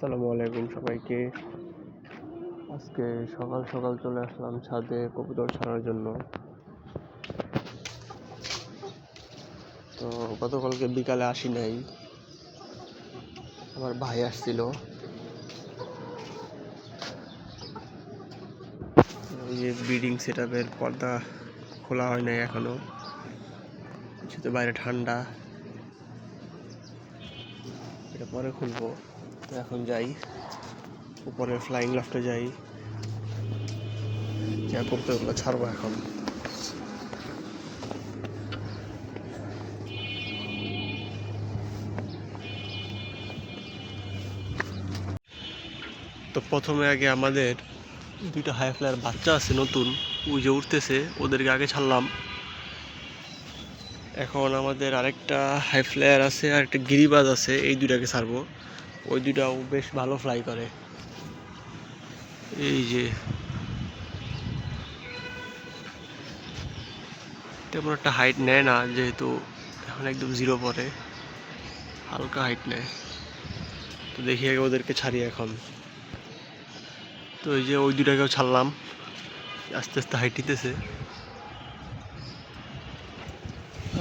আসসালামু আলাইকুম সবাইকে। আজকে সকাল সকাল চলে আসলাম ছাদে কবুতর ছাড়ার জন্য। তো গতকালকে বিকালে আসি নাই। আমার ভাই আসছিল। ওই যে ব্রিডিং সেট আপের পর্দা খোলা হয় নাই এখনও। যেহেতু বাইরে ঠান্ডা। এটা পরে খুলবো। তো এখন যাই। উপরে ফ্লাইং লফটে যাই। যা করতে ওগুলো ছাড়বো এখন। তো প্রথমে আগে আমাদের দুইটা হাই ফ্লায়ার বাচ্চা আছে নতুন। ওই যে উঠতেছে, ওদেরকে আগে ছাড়লাম। এখন আমাদের আরেকটা হাই ফ্লায়ার আছে আর একটা গিরিবাজ আছে, এই দুইটাকে ছাড়বো। ওই দুইটাও বেশ ভালো ফ্লাই করে। এই যে। তেমন একটা হাইট নেয় না, যেহেতু এখন একদম জিরো পরে হালকা হাইট নেয়। তো দেখি আগে ওদেরকে ছাড়ি এখন। তো এই যে ওই দুটাকেও ছাড়লাম। আস্তে আস্তে হাইট নিতেছে।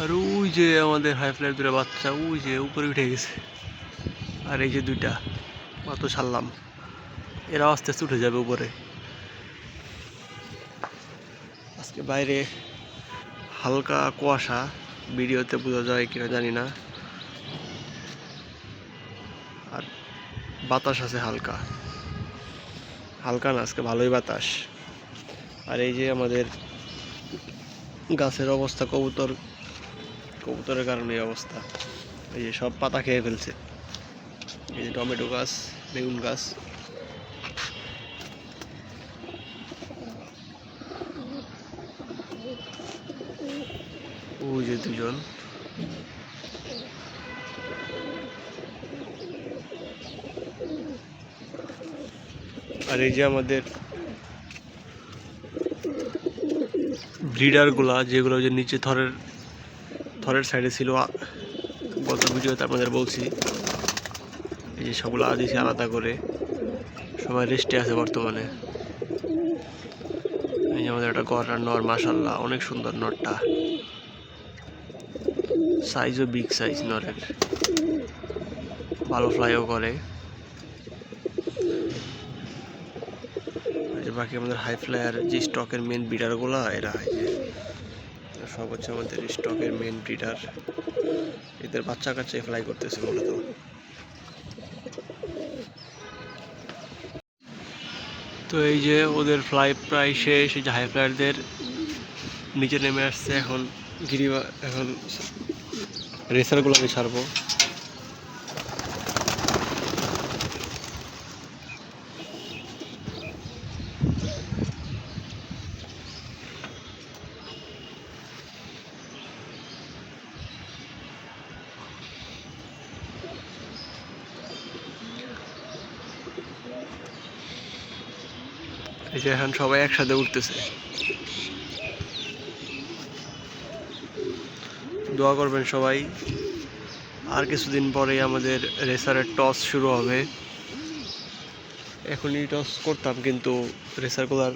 আর ওই যে আমাদের হাই ফ্লাইট দুটো বাচ্চা, ওই যে উপরে উঠে গেছে। আর এই যে দুইটা, মাত্র ছাড়লাম। এরাও আস্তে আস্তে উঠে যাবে উপরে। আজকে বাইরে হালকা কুয়াশা, ভিডিওতে বোঝা যায় কিনা জানি না। আর বাতাস আছে হালকা। হালকা না, আজকে ভালোই বাতাস। আর এই যে আমাদের গাছের অবস্থা, কবুতর, কবুতরের কারণে অবস্থা। এই যে সব পাতা খেয়ে ফেলছে। এই যে টমেটো গাছ, বেগুন গাছ। ওই যে দুজন। আর এই যে আমাদের ব্রিডারগুলা, যেগুলো যে নিচে থরের থরের সাইডে ছিল গত ভিডিওতে আপনাদের বলছি। এই যে সবগুলো দিয়েছি আলাদা করে সবাই রেস্টে আছে বর্তমানে। এই যে আমাদের একটা গড়ার নর মাসাল্লাহ অনেক সুন্দর নরটা। সাইজও বিগ সাইজ নরের। ভালো ফ্লাইও করে। বাকি আমাদের হাই ফ্লায়ার যে স্টকের মেন ব্রিডারগুলো এরা সব হচ্ছে আমাদের স্টকের মেন ব্রিডার এদের বাচ্চা কাচ্চা ফ্লাই করতেছে মূলত। তো এই যে ওদের ফ্লাই প্রায় শেষ, এই যে হাই ফ্লাইটদের নিচে নেমে আসছে, এখন গিরি এখন রেসারগুলো আমি ছাড়বো। এই যে এখন সবাই একসাথে উঠতেছে। দোয়া করবেন সবাই। আর কিছুদিন পরেই আমাদের রেসারের টস শুরু হবে। এখনই টস করতাম, কিন্তু রেসারগুলার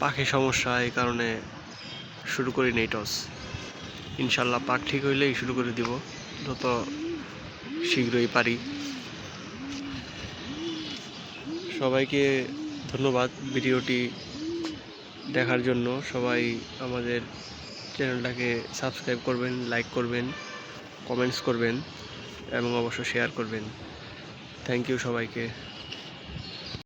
পাখি সমস্যা, এই কারণে শুরু করি নেই টস। ইনশাল্লাহ পাক ঠিক হইলেই শুরু করে দিব, যত শীঘ্রই পারি। সবাইকে ধন্যবাদ ভিডিওটি দেখার জন্য। সবাই আমাদের চ্যানেলটাকে সাবস্ক্রাইব করবেন, লাইক করবেন, কমেন্টস করবেন এবং অবশ্য শেয়ার করবেন। থ্যাংক ইউ সবাইকে।